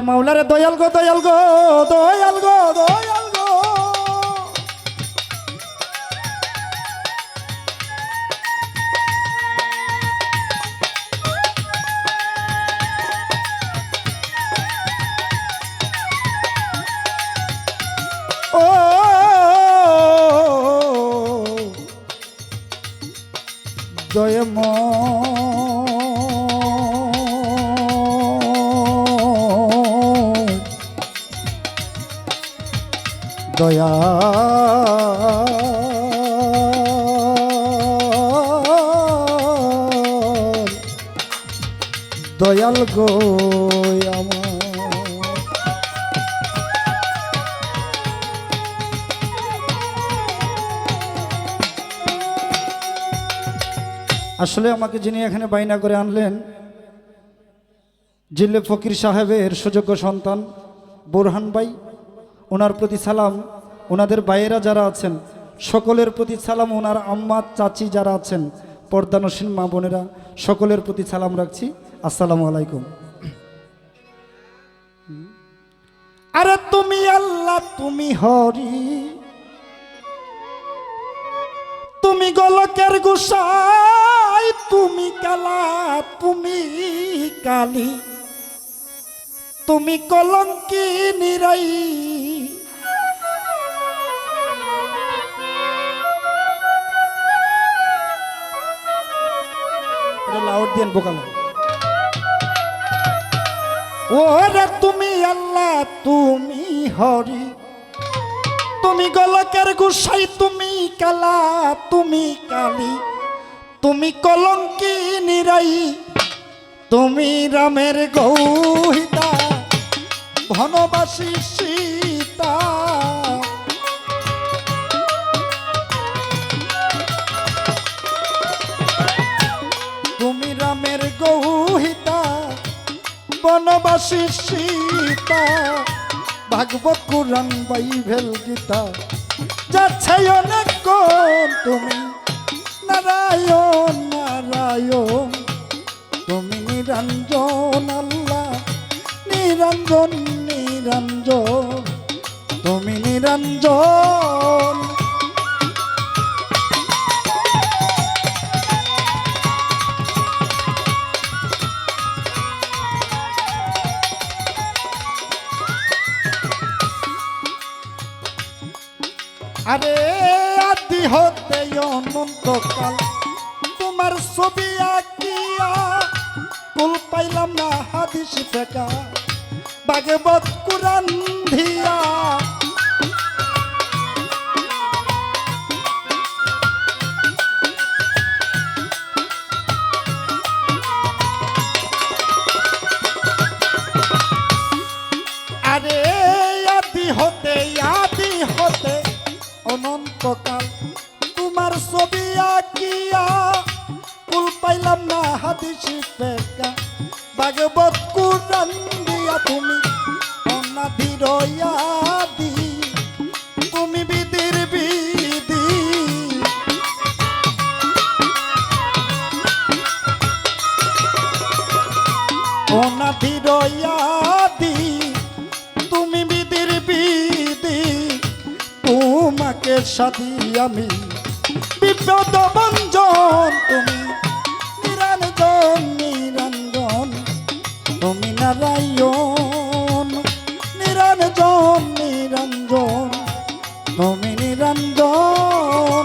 মাওলারে দয়াল গো দয়াল গো দয়াল গো দয়াল দয়া। দয়াল গো আসলে আমাকে যিনি এখানে বাইনা করে আনলেন, জিল্লে ফকির সাহেবের সুযোগ্য সন্তান বোরহান ভাই ওনার প্রতি সালাম। ওনাদের বাইরা যারা আছেন, সকলের প্রতি সালাম। ওনার আম্মা, চাচি যারা আছেন, পর্দানসীন মা বোনেরা, সকলের প্রতি সালাম রাখছি। আসসালামু আলাইকুম। আরে তুমি আল্লাহ, তুমি হরি। তুমি গলকের গুসাই, তুমি কালা, তুমি কালি। তুমি কলঙ্কি নিরাই লাউড দিন বোকালো ওরে তুমি আল্লাহ, তুমি হরি। তুমি গলকের গুসাই, তুমি কালা, তুমি কালি। তুমি কলঙ্কি নিরাই তুমি রামের গৌহিতা। ঘনবাসী সীতা। তুমি রামের গৌহিতা, বনবাসী Sita. Bhagavata Quran Bible, Gita. যাচ্ছে অনেক তুমি, নারায়ণ নারায়ণ। তুমি নিরঞ্জন আল্লাহ। নিরঞ্জন নিরঞ্জন, তুমি নিরঞ্জন। আরে আদি হতে অনন্তকাল, তোমার ছবি আঁকিয়া কুল পাইলাম না হাদিস ফেকা। ভাগবত কুরান ধিয়া আরে আদি হতে আদি তুমি বিধির বিধি তোমাকে সাথী আমি। বিপদ ভঞ্জন তুমি নিরঞ্জন নিরঞ্জন তুমি নারায়ণ। নিরঞ্জন নিরঞ্জন তুমি নিরঞ্জন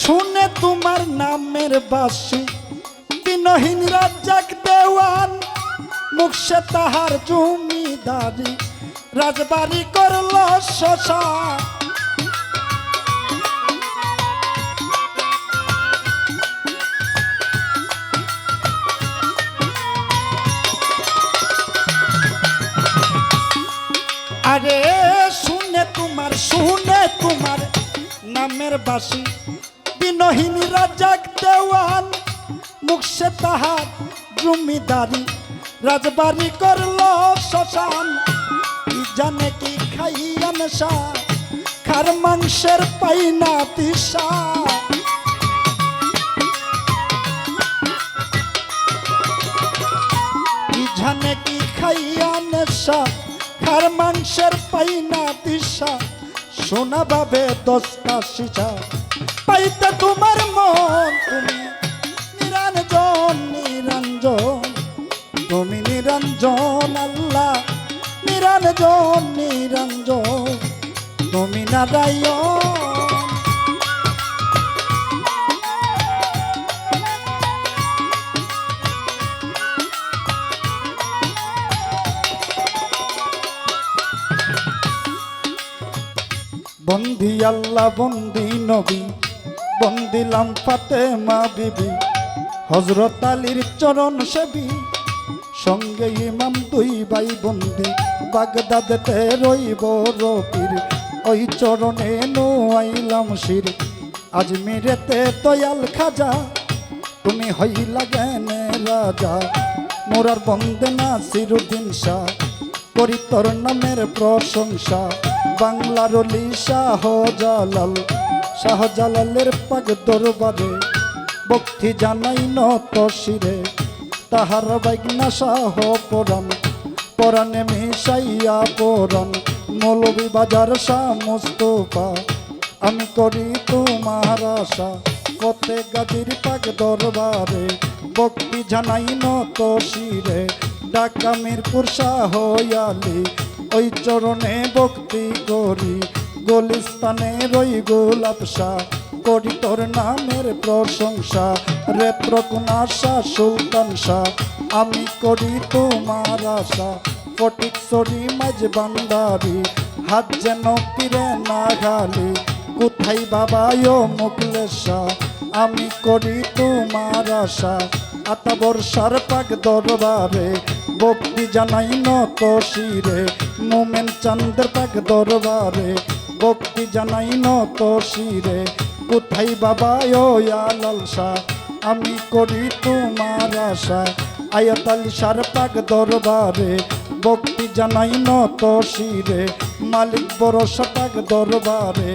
শুনে তোমার নামের বাসি। দিনহীন রাজ্জাক দেওয়ান, মুখে তাহার জমিদারি। রাজবাড়ি করল শশা। আরে, শুনে তোমার শুনে তোমার নামের বাসি। বিনহীন রাজাক দেওয়ান, মুখে তাহার জমিদারি। রাজবাড়ি করল শ্মশান, কি জানে কি খাইয়া নেশা খার মাংসের পাই না তিসা। কি জানে কি খাইয়া নেশা খার মাংসের পাই না দিশা সোনা ভাবে দশটা শিশা পাইতে তোমার মন, তুমি নিরঞ্জন নিরঞ্জন। তুমি নিরঞ্জন, আল্লাহ, নিরঞ্জন নিরঞ্জন। তুমি নারায়ণ। বন্দি আল্লাহ, বন্দি নবী। বন্দিলাম ফাতেমা বিবি। হজরত আলীর চরণ সেবি। সঙ্গে ইমাম দুই ভাই বন্দি। বাগদাদেতে রইব রবির ওই চরণে নোয়াইলাম শির। আজমিরেতে দয়াল খাজা। তুমি হইলা জ্ঞানে রাজা। মোরার বন্দে না সিরুদ্দিন শাহ। করি নামের প্রশংসা। বাংলার অলি শাহ জালাল। শাহ জালালের পাক দরবারে, ভক্তি জানাই নত শিরে। তাহার বাইগনা শাহ পরাণ, পরাণে মিশাইয়া পরাণ। মৌলবী বাজার শাহ মুস্তফা, আমি করি তোমার আশা। কতে গাজির পাক দরবারে, ভক্তি জানাই নত শিরে। ঢাকা মিরপুর শাহয়ালি ওই চরণে ভক্তি করি। গলিস্তানে রই গোলাপসা করি তোর নামের প্রশংসা রেত্রকুনা শাহ সুলতান শাহ, আমি করি তোমার আশা, ফটিক সরি মাঝ বান্দারি, হাত যেন পিরে না খালি কোথায় বাবা ও মুকলেশা আমি করি তোমার আশা, আতা বর্ষার পাক দরবারে, ভক্তি জানাই নত শিরে, মোমেন চান্দের পাক দরবারে ভক্তি জানাই নত শিরে। কোথায় বাবা, ও লালসা, আমি করি তোমার আশা। আয়াতাল সার পাক দরবারে ভক্তি জানাই নত শিরে। মালিক বরস পাক দরবারে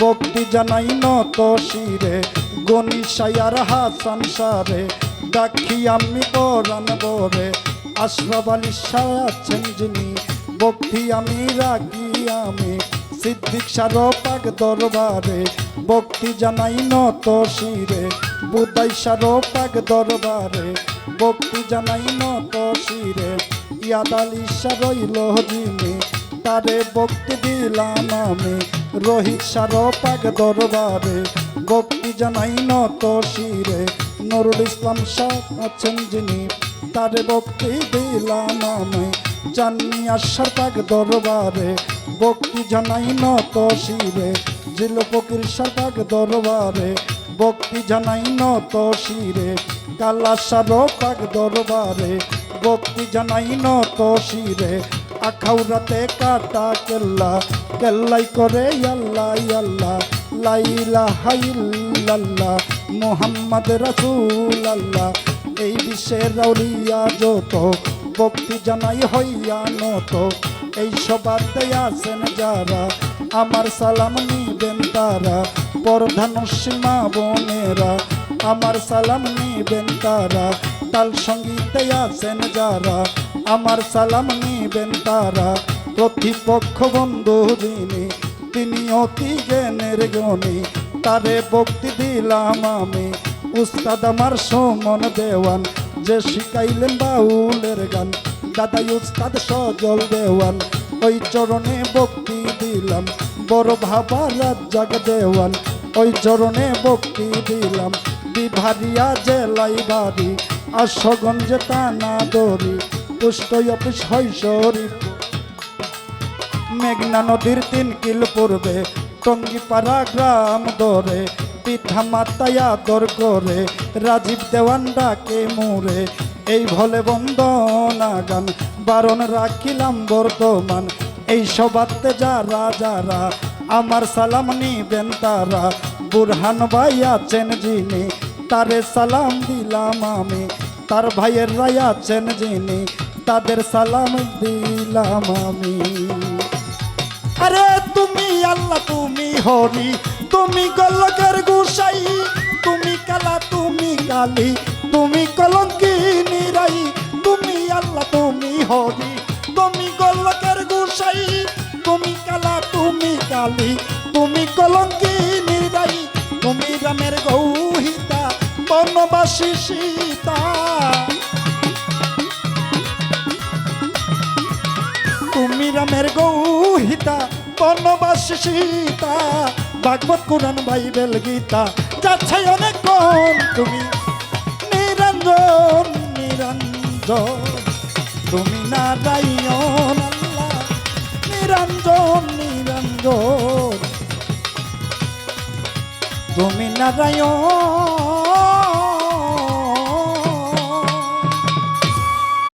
ভক্তি জানাই নত শিরে। গনি সায়ার হাসান সারে, ডাকি আমি পরাণ বরে আশরাফ আলী যিনি, ভক্তি আমি রাখি আমি। সিদ্দিক সার পাক দরবারে, ভক্তি জানাই নত শিরে। বুদাই সার পাক দরবারে, ভক্তি জানাই নত শিরে। ইয়াদ আলী শাহ রইল যিনি তারে ভক্তি দিলাম আমি। রোহিত সার পাক দরবারে, ভক্তি জানাই নত শিরে। নুরুল ইসলাম শাহ আছেন যিনি, তারে ভক্তি দিলাম আমি। চাননি আশার পাক দরবারে ভক্তি জানাই নত শিরে জিল ফকির সাপাক দরবারে। ভক্তি জানাই নত শিরে, কালা সার পাক দরবারে। ভক্তি জানাই নত শিরে আখাউরাতে কাটা কেল্লা, কেল্লাই করে আল্লাহ আল্লাহ লাইলা হাইল্লাল্লাহ মোহাম্মদ রাসূল আল্লাহ এই বিশ্বের রাউলিয়া যত ভক্তি জানাই হইয়া নত। এই সবাতে আছেন যারা, আমার সালাম নিবেন তারা, প্রধান সীমা বোনেরা, আমার সালাম নিবেন তারা, তাল সঙ্গীতে আছেন যারা, আমার সালাম নিবেন তারা, প্রতিপক্ষ বন্ধু যিনি, তিনি অতি জ্ঞানের গণি, তারে ভক্তি দিলাম আমি, উস্তাদ আমার সমন দেওয়ান, যে শিখাইলেন বাউলের গান দাদাই উস্তাদ সজল দেওয়ান, ওই চরণে ভক্তি দিলাম। বড় ভাবা রাজ্জাক দেওয়ান, ওই চরণে ভক্তি দিলাম। বিভারিয়া জেলাই বাড়ি, আশগঞ্জে টানা দড়ি পুষ্ট অফিস হয় মেঘনা নদীর তিন কিল পূর্বে, টঙ্গিপাড়া গ্রাম ধরে পিঠা মাতায় আদর করে, রাজীব দেওয়ান ডাকে মোরে এই ভলে বন্দনা গান, বারণ রাখিলাম বর্তমান এই সবাতে যারা যারা আমার সালাম নিবেন তারা, বুরহান ভাই আছেন যিনি, তারে সালাম দিলাম আমি। তার ভাইয়ের রাই আছেন যিনি, তাদের সালাম দিলাম আমি। আরে তুমি আল্লাহ, তুমি হরি, তুমি গলকের গুসাই, তুমি কালা, তুমি কালি তুমি কলঙ্কি নিরাই তুমি আল্লাহ, তুমি হরি। তুমি গলকের গুসাই, তুমি কালা, তুমি কালি। তুমি কলঙ্কি নিরাই তুমি রামের গৌহিতা, বনবাসী সীতা। তুমি রামের গৌহিতা, বনবাস Sita. Bhagavata Quran, Bible, Gita. যাচ্ছে অনেক তুমি তুমি নারায়ণ আল্লাহ নিরঞ্জন নিরঞ্জন। তুমি নারায়ণ